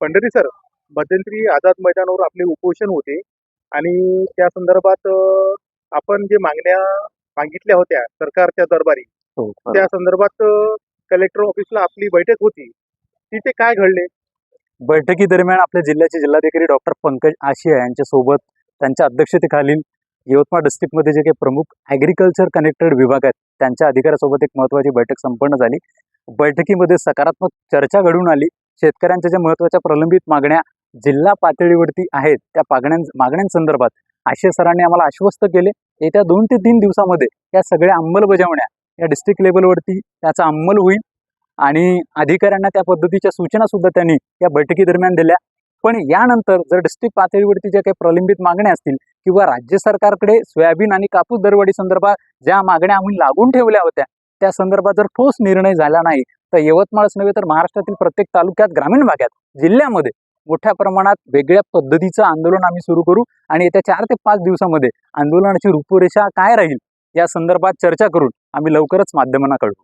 Pandhari sir मध्यंतरी आझाद मैदानावर आपले उपोषण होते. आणि त्या संदर्भात आपण जे मागण्या मागितल्या होत्या सरकारच्या दरबारी हो त्या संदर्भात कलेक्टर ऑफिसला आपली बैठक होती. तिथे काय घडले? बैठकी दरम्यान आपल्या जिल्ह्याचे जिल्हाधिकारी डॉक्टर पंकज आशिया यांच्या सोबत त्यांच्या अध्यक्षतेखालील यवतमाळ डिस्ट्रिक्टमध्ये जे काही प्रमुख ॲग्रिकल्चर कनेक्टेड विभाग आहेत त्यांच्या अधिकाऱ्यासोबत एक महत्त्वाची बैठक संपन्न झाली. बैठकीमध्ये सकारात्मक चर्चा घडून आली. शेतकऱ्यांच्या ज्या महत्त्वाच्या प्रलंबित मागण्या जिल्हा पातळीवरती आहेत त्या मागण्यां मागण्यांसंदर्भात आशय सरांनी आम्हाला आश्वस्त केले. येत्या दोन ते तीन दिवसामध्ये या सगळ्या अंमलबजावण्या या डिस्ट्रिक्ट लेवलवरती त्याचा अंमल होईल आणि अधिकाऱ्यांना त्या पद्धतीच्या सूचना सुद्धा त्यांनी या बैठकीदरम्यान दिल्या. पण यानंतर जर डिस्ट्रिक्ट पातळीवरती ज्या काही प्रलंबित मागण्या असतील किंवा राज्य सरकारकडे सोयाबीन आणि कापूस दरवाढी संदर्भात ज्या मागण्या आम्ही लागून ठेवल्या होत्या त्या संदर्भात जर ठोस निर्णय झाला नाही तर यवतमाळच नव्हे तर महाराष्ट्रातील प्रत्येक तालुक्यात ग्रामीण भागात जिल्ह्यामध्ये मोठ्या प्रमाणात वेगळ्या पद्धतीचं आंदोलन आम्ही सुरू करू आणि येत्या चार ते पाच दिवसामध्ये आंदोलनाची रूपरेषा काय राहील या संदर्भात चर्चा करून आम्ही लवकरच माध्यमांना कळवू.